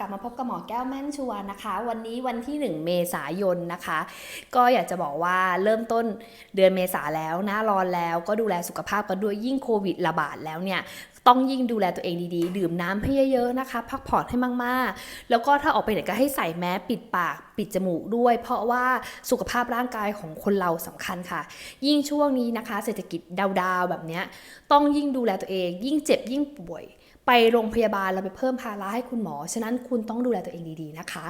กลับมาพบกับหมอแก้วแม่นชัวร์นะคะ วันนี้วันที่ 1 เมษายนนะคะ ก็อยากจะบอกว่าเริ่มต้นเดือนเมษาแล้วหน้าร้อนแล้วก็ดูแลสุขภาพกันด้วยยิ่งโควิดระบาดแล้วเนี่ยต้องยิ่งดูแลตัวเองดีๆ ดื่มน้ำให้เยอะๆนะคะ พักผ่อนให้มากๆ แล้วก็ถ้าออกไปไหนก็ให้ใส่แมสปิดปากปิดจมูกด้วย เพราะว่าสุขภาพร่างกายของคนเราสำคัญค่ะ ยิ่งช่วงนี้นะคะ เศรษฐกิจดาวๆแบบเนี้ยต้องยิ่งดูแลตัวเอง ยิ่งเจ็บยิ่งป่วย ไปโรงพยาบาลเราไปเพิ่มภาระให้คุณหมอ ฉะนั้นคุณต้องดูแลตัวเองดีๆนะคะ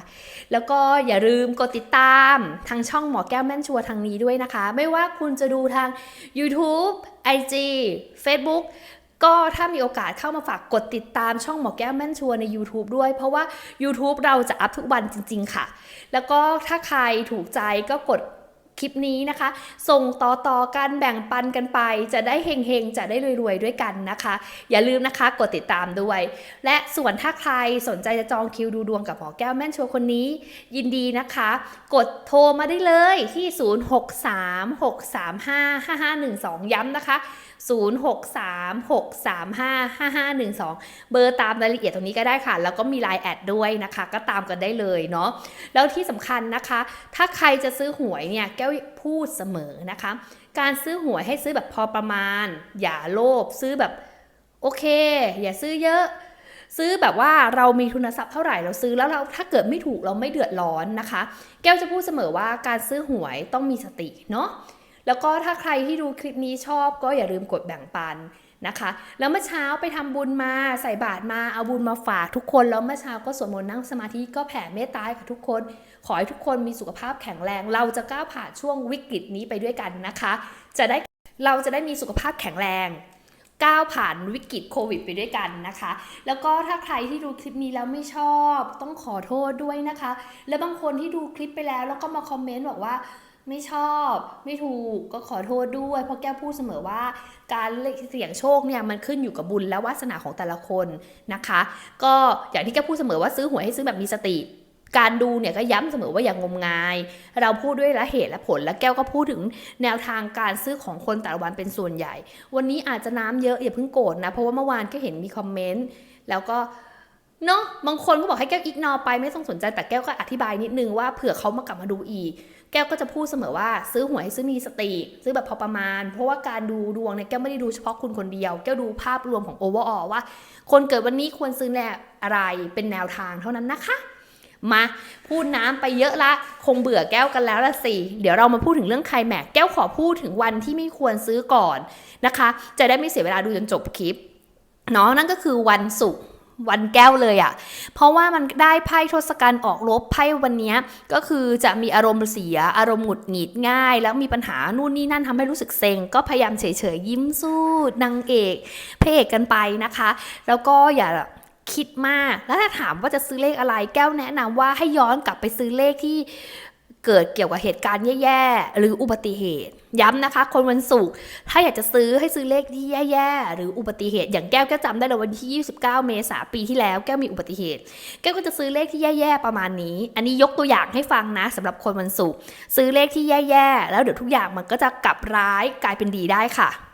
แล้วก็อย่าลืมกดติดตามทางช่องหมอแก้วแม่นชัวทางนี้ด้วยนะคะ ไม่ว่าคุณจะดูทาง YouTube IG Facebook ก็ถ้ามีโอกาสเข้ามาฝากกดติดตามช่องหมอแก้วแม่นชัวใน YouTube ด้วย เพราะว่า YouTube เราจะอัพทุกวันจริง ๆ ค่ะ แล้วก็ถ้าใครถูกใจก็กด คลิปนี้นะคะ ส่งต่อๆกันแบ่งปันกันไป จะได้เฮงๆ จะได้รวยๆ ด้วยกันนะคะ อย่าลืมนะคะกดติดตามด้วย และส่วนถ้าใครสนใจจะจองคิวดูดวงกับหมอแก้วแม่นชัวร์คนนี้ ยินดีนะคะ กดโทรมาได้เลยที่ 0636355512 ย้ำนะคะ 0636355512 เบอร์ตามรายละเอียดตรงนี้ก็ได้ค่ะ แล้วก็มี Line แอดด้วยนะคะ ก็ตามกันได้เลยเนาะแล้วที่สำคัญนะคะ ถ้าใครจะซื้อหวยเนี่ยแก้วพูดเสมอนะคะ การซื้อหวยให้ซื้อแบบพอประมาณ อย่าโลภซื้อแบบโอเค อย่าซื้อเยอะ ซื้อแบบว่าเรามีทุนทรัพย์เท่าไหร่เราซื้อแล้วเราถ้าเกิดไม่ถูกเราไม่เดือดร้อนนะคะ แก้วจะพูดเสมอว่าการซื้อหวยต้องมีสติเนาะแล้วก็ถ้าใครที่ดูคลิปนี้ชอบก็อย่าลืมกดแบ่งปัน นะคะ แล้วเมื่อเช้าไปทำบุญมาใส่บาตรมาเอาบุญมาฝากทุกคน แล้วเมื่อเช้าก็สวดมนต์นั่งสมาธิก็แผ่เมตตาให้กับทุกคน ขอให้ทุกคนมีสุขภาพแข็งแรง เราจะก้าวผ่านช่วงวิกฤตนี้ไปด้วยกันนะคะ จะได้เราจะได้มีสุขภาพแข็งแรงก้าวผ่านวิกฤตโควิดไปด้วยกันนะคะ แล้วก็ถ้าใครที่ดูคลิปนี้แล้วไม่ชอบ ต้องขอโทษด้วยนะคะ และบางคนที่ดูคลิปไปแล้วแล้วก็มาคอมเมนต์บอกว่า ไม่ชอบ ไม่ถูกก็ขอโทษด้วย เพราะแก้วพูดเสมอว่า การเสี่ยงโชคเนี่ยมันขึ้นอยู่กับบุญและวาสนาของแต่ละคนนะคะ ก็อย่างที่แก้วพูดเสมอว่าซื้อหวยให้ซื้อแบบมีสติการดูเนี่ยก็ย้ำเสมอว่าอย่างงมงาย เราพูดด้วยละเหตุและผลและแก้วก็พูดถึงแนวทางการซื้อของคนแต่ละวันเป็นส่วนใหญ่ วันนี้อาจจะน้ำเยอะอย่าเพิ่งโกรธนะ เพราะว่าเมื่อวานก็เห็นมีคอมเมนต์แล้วก็ เนาะบางคนก็บอกให้แก้วอิกนอไปไม่ต้องสนใจแต่แก้วก็อธิบายนิดนึงว่าเผื่อเขามากลับมาดูอีก แก้วก็จะพูดเสมอว่าซื้อหวยให้ซื้อมีสติซื้อแบบพอประมาณ เพราะว่าการดูดวงเนี่ยแก้วไม่ได้ดูเฉพาะคุณคนเดียว แก้วดูภาพรวมของโอเวอร์ออว่า คนเกิดวันนี้ควรซื้อแนวอะไรเป็นแนวทางเท่านั้นนะคะมาพูดน้ำไปเยอะละ คงเบื่อแก้วกันแล้วละสิเดี๋ยวเรามาพูดถึงเรื่องใครแม็กแก้วขอพูดถึงวันที่ไม่ควรซื้อก่อนนะคะ จะได้ไม่เสียเวลาดูจนจบคลิปเนาะนั่นก็คือวันศุกร์ วันแก้วเลยอะ่ะ เพราะว่ามันได้ไพ่ทศกัณฐ์ออกรบไพ่วันนี้ก็คือจะมีอารมณ์เสีย อารมณ์หงุดหงิดง่าย แล้วมีปัญหานู่นนี่นั่นทำให้รู้สึกเซ็ง ก็พยายามเฉยๆยิ้มสู้นางเอกพระเอกกันไปนะคะ แล้วก็อย่าคิดมาก แล้วถ้าถามว่าจะซื้อเลขอะไร แก้วแนะนำว่าให้ย้อนกลับไปซื้อเลขที่ เกิดเกี่ยวกับเหตุการณ์แย่ๆ หรืออุบัติเหตุ ย้ำนะคะ คนวันศุกร์ถ้าอยากจะซื้อให้ซื้อเลขที่แย่ๆ หรืออุบัติเหตุ อย่างแก้วก็จำได้เลยวันที่ 29 เมษายนปีที่แล้ว แก้วมีอุบัติเหตุ แก้วก็จะซื้อเลขที่แย่ๆ ประมาณนี้ อันนี้ยกตัวอย่างให้ฟังนะสำหรับคนวันศุกร์ซื้อเลขที่แย่ๆ แล้วเดี๋ยวทุกอย่างมันก็จะกลับร้ายกลายเป็นดีได้ค่ะ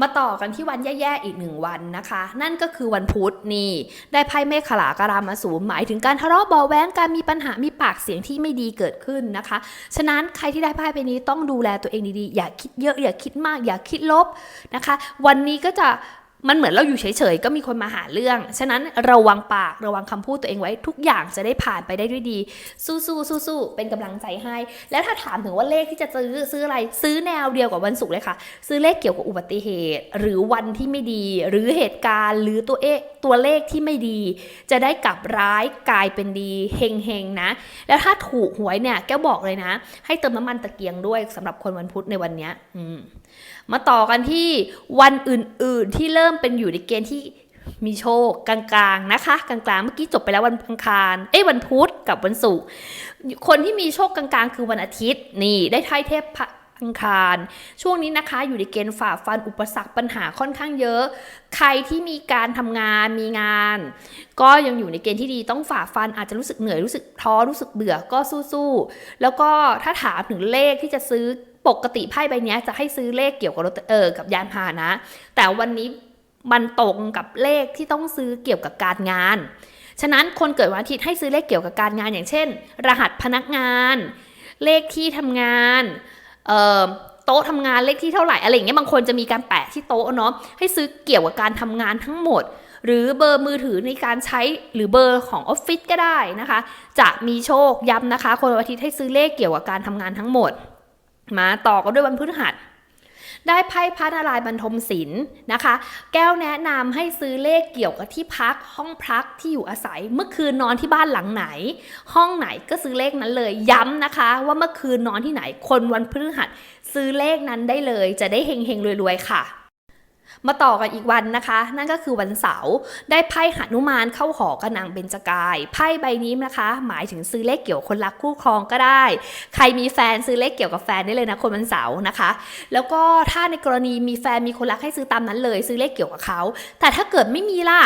มาต่อกันที่วันแย่ๆอีกหนึ่งวันนะคะ นั่นก็คือวันพุธนี่ ได้ไพ่เมฆขลากรามาสูมหมายถึงการทะเลาะเบาแว้งการมีปัญหามีปากเสียงที่ไม่ดีเกิดขึ้นนะคะ ฉะนั้นใครที่ได้ไพ่ไปนี้ต้องดูแลตัวเองดีๆ อย่าคิดเยอะอย่าคิดมาก อย่าคิดลบนะคะ วันนี้ก็จะ มันเหมือนเราอยู่เฉยๆก็มีคนมาหาเรื่อง ฉะนั้นระวังปากระวังคำพูดตัวเองไว้ ทุกอย่างจะได้ผ่านไปได้ด้วยดี สู้ๆสู้ๆเป็นกำลังใจให้ แล้วถ้าถามถึงว่าเลขที่จะซื้อซื้ออะไรซื้อแนวเดียวกับวันศุกร์เลยค่ะ ซื้อเลขเกี่ยวกับอุบัติเหตุ หรือวันที่ไม่ดี หรือเหตุการณ์ หรือตัวเอตัวเลขที่ไม่ดี จะได้กลับร้ายกลายเป็นดีเฮงๆนะ แล้วถ้าถูกหวยเนี่ยแก้วบอกเลยนะ ให้เติมน้ำมันตะเกียงด้วยสำหรับคนวันพุธในวันเนี้ยอืม มาต่อกันที่วันอื่นๆที่เริ่มเป็นอยู่ในเกณฑ์ที่มีโชคกลางๆนะคะ กลางๆเมื่อกี้จบไปแล้ววันอังคาร เอ้ยวันพุธกับวันศุกร์คนที่มีโชคกลางๆ คือวันอาทิตย์นี่ได้ไทยเทพพระอังคาร ช่วงนี้นะคะอยู่ในเกณฑ์ฝ่าฟันอุปสรรคปัญหาค่อนข้างเยอะ ใครที่มีการทำงานมีงาน ก็ยังอยู่ในเกณฑ์ที่ดีต้องฝ่าฟันอาจจะรู้สึกเหนื่อยรู้สึกท้อรู้สึกเบื่อก็สู้ๆแล้วก็ถ้าถามถึงเลขที่จะซื้อ ปกติไพ่ใบนี้จะให้ซื้อเลขเกี่ยวกับรถเออกับยานพาหนะ แต่วันนี้มันตรงกับเลขที่ต้องซื้อเกี่ยวกับการงาน ฉะนั้นคนเกิดวันอาทิตย์ให้ซื้อเลขเกี่ยวกับการงาน อย่างเช่น รหัสพนักงาน เลขที่ทำงานเอ่อโต๊ะทำงานเลขที่เท่าไหร่อะไรอย่างเงี้ยบางคนจะมีการแปะที่โต๊ะเนาะให้ซื้อเกี่ยวกับการทำงานทั้งหมด หรือเบอร์มือถือในการใช้หรือเบอร์ของออฟฟิศก็ได้นะคะ จะมีโชคย้ำนะคะ คนวันอาทิตย์ให้ซื้อเลขเกี่ยวกับการทำงานทั้งหมด มาต่อกันด้วยวันพฤหัส ได้ไพ่พระนารายณ์บรรทมศิลป์นะคะ แก้วแนะนำให้ซื้อเลขเกี่ยวกับที่พัก ห้องพักที่อยู่อาศัย เมื่อคืนนอนที่บ้านหลังไหน ห้องไหนก็ซื้อเลขนั้นเลยย้ำนะคะ ว่าเมื่อคืนนอนที่ไหนคนวันพฤหัส ซื้อเลขนั้นได้เลย จะได้เฮงเฮงรวยๆค่ะ มาต่อกันอีกวันนะคะ นั่นก็คือวันเสาร์ได้ไพ่หนุมานเข้าหอกระนางเบญจกาย ไพ่ใบนี้นะคะ หมายถึงซื้อเลขเกี่ยวคนรักคู่ครองก็ได้ ใครมีแฟนซื้อเลขเกี่ยวกับแฟนได้เลยนะคนวันเสาร์นะคะ แล้วก็ถ้าในกรณีมีแฟนมีคนรักให้ซื้อตามนั้นเลย ซื้อเลขเกี่ยวกับเขาแต่ถ้าเกิดไม่มีล่ะ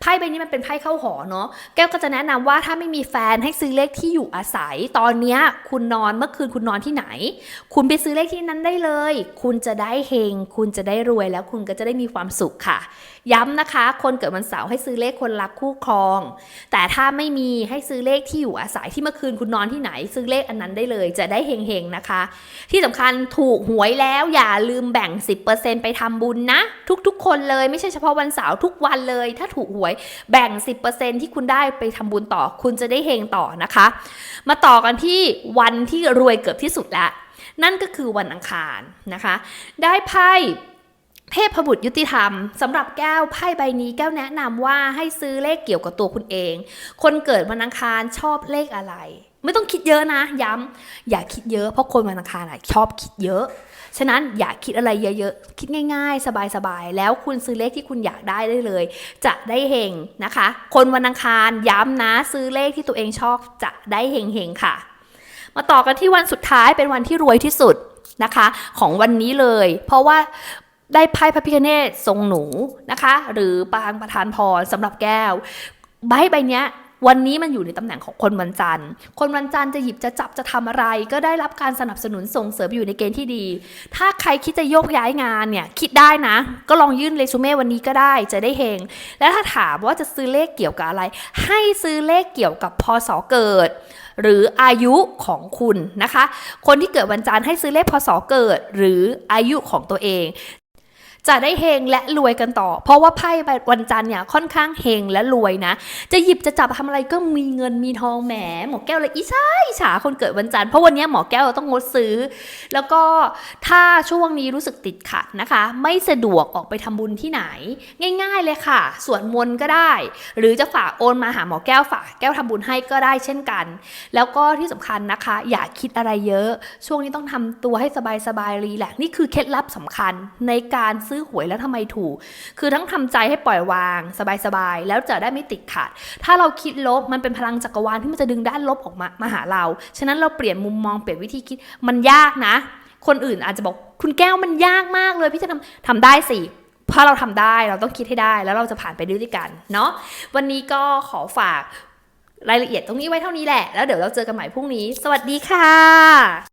ไพ่ใบนี้มันเป็นไพ่เข้าหอเนาะแก้วก็จะแนะนำว่าถ้าไม่มีแฟนให้ซื้อเลขที่อยู่อาศัย ตอนเนี้ยคุณนอนเมื่อคืนคุณนอนที่ไหน คุณไปซื้อเลขที่นั้นได้เลย คุณจะได้เฮงคุณจะได้รวยแล้วคุณก็จะได้มีความสุขค่ะ ย้ำนะคะ คนเกิดวันเสาร์ให้ซื้อเลขคนรักคู่ครอง แต่ถ้าไม่มีให้ซื้อเลขที่อยู่อาศัยที่เมื่อคืนคุณนอนที่ไหน ซื้อเลขอันนั้นได้เลย จะได้เฮงๆนะคะ ที่สำคัญถูกหวยแล้วอย่าลืมแบ่ง 10%ไปทำบุญนะ ทุกๆ คนเลยไม่ใช่เฉพาะวันเสาร์ทุกวันเลย ถ้าถูกหวย แบ่ง 10%ที่คุณได้ไปทำบุญต่อ คุณจะได้เฮงต่อนะคะ มาต่อกันที่วันที่รวยเกือบที่สุดละนั่นก็คือวันอังคารนะคะ ได้ไพ่เทพบุตรยุติธรรมสำหรับแก้วไพ่ใบนี้แก้วแนะนำว่าให้ซื้อเลขเกี่ยวกับตัวคุณเอง คนเกิดวันอังคารชอบเลขอะไร ไม่ต้องคิดเยอะนะ ย้ำอย่าคิดเยอะเพราะคนวันอังคารอะชอบคิดเยอะ ฉะนั้นอย่าคิดอะไรเยอะๆ คิดง่ายๆ สบายๆ แล้วคุณซื้อเลขที่คุณอยากได้ได้เลย จะได้เฮงนะคะ คนวันอังคารย้ำนะซื้อเลขที่ตัวเองชอบจะได้เฮงๆค่ะ มาต่อกันที่วันสุดท้ายเป็นวันที่รวยที่สุดนะคะ ของวันนี้เลย เพราะว่าได้ไพ่พระพิฆเนศทรงหนูนะคะ หรือปางประธานพรสำหรับแก้วใบใบเนี้ย วันนี้มันอยู่ในตำแหน่งของคนวันจันทร์ คนวันจันทร์จะหยิบจะจับจะทำอะไร ก็ได้รับการสนับสนุนส่งเสริมอยู่ในเกณฑ์ที่ดี ถ้าใครคิดจะโยกย้ายงานเนี่ยคิดได้นะ ก็ลองยื่นเรซูเม่วันนี้ก็ได้จะได้เฮงและถ้าถามว่าจะซื้อเลขเกี่ยวกับอะไร ให้ซื้อเลขเกี่ยวกับพศเกิด หรืออายุของคุณนะคะ คนที่เกิดวันจันทร์ให้ซื้อเลขพศเกิด หรืออายุของตัวเอง จะได้เฮงและรวยกันต่อ เพราะว่าไพ่ใบวันจันทร์เนี่ยค่อนข้างเฮงและรวยนะ จะหยิบจะจับทำอะไรก็มีเงินมีทองแหมหมอแก้วเลยอีช่าอิฉาคนเกิดวันจันทร์เพราะวันนี้หมอแก้วต้องงดซื้อ แล้วก็ถ้าช่วงนี้รู้สึกติดขัดนะคะ ไม่สะดวกออกไปทำบุญที่ไหน ง่าย ๆเลยค่ะสวดมนต์ก็ได้ หรือจะฝากโอนมาหาหมอแก้วฝากแก้วทำบุญให้ก็ได้เช่นกัน แล้วก็ที่สำคัญนะคะ อย่าคิดอะไรเยอะ ช่วงนี้ต้องทำตัวให้สบายๆรีแลกนี่คือเคล็ดลับสำคัญในการซื้อื้อหวยแล้วทำไมถูก คือทั้งทำใจให้ปล่อยวาง สบายๆ แล้วจะได้ไม่ติดขัด ถ้าเราคิดลบมันเป็นพลังจักรวาลที่มันจะดึงด้านลบออกมามาหาเรา ฉะนั้นเราเปลี่ยนมุมมองเปลี่ยนวิธีคิดมันยากนะ คนอื่นอาจจะบอกคุณแก้วมันยากมากเลยพี่จะทำทำได้สิถ้าเราทำได้เราต้องคิดให้ได้แล้วเราจะผ่านไปด้วยกันเนาะวันนี้ก็ขอฝากรายละเอียดตรงนี้ไว้เท่านี้แหละ แล้วเดี๋ยวเราเจอกันใหม่พรุ่งนี้ สวัสดีค่ะ